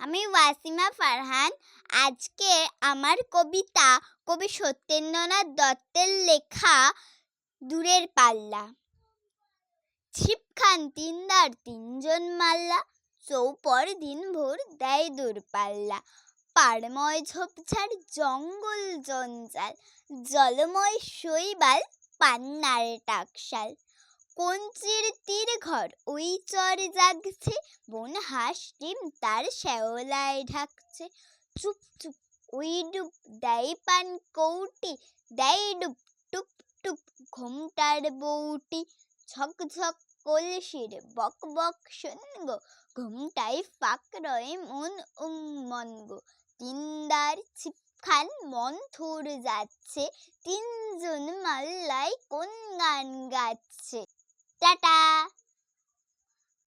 আমি ওয়াসিমা ফারহান। আজকে আমার কবিতা কবি সত্যেন্দ্রনাথ দত্তের লেখা দূরের পাল্লা। ছিপ খান তিনদার তিনজন মাল্লা, চৌপর দিন ভোর দেয় দূরপাল্লা পাড়ময় ঝোপঝাড়, জঙ্গল জঞ্জাল, জলময় শৈবাল, পান্নার টাকশাল। কঞ্চির তীর ঘর? ওই চর জাগছে, বন হাঁস ডিম তার শ্যাওলায় ঢাকছে। চুপ চুপ, ওই ডুব, দেয় পান কৌটি, দেয় ডুব, টুপ টুপ, ঘোমটার বউটি। ঝক ঝক, কলসির বক বক শোনগো ঘুমটাই ফাঁক রয়ে মন উম্মনগ তিনদার ছিপখান মন্থর যাচ্ছে, তিনজন মাল্লাই কোন গান গাচ্ছে? 哒哒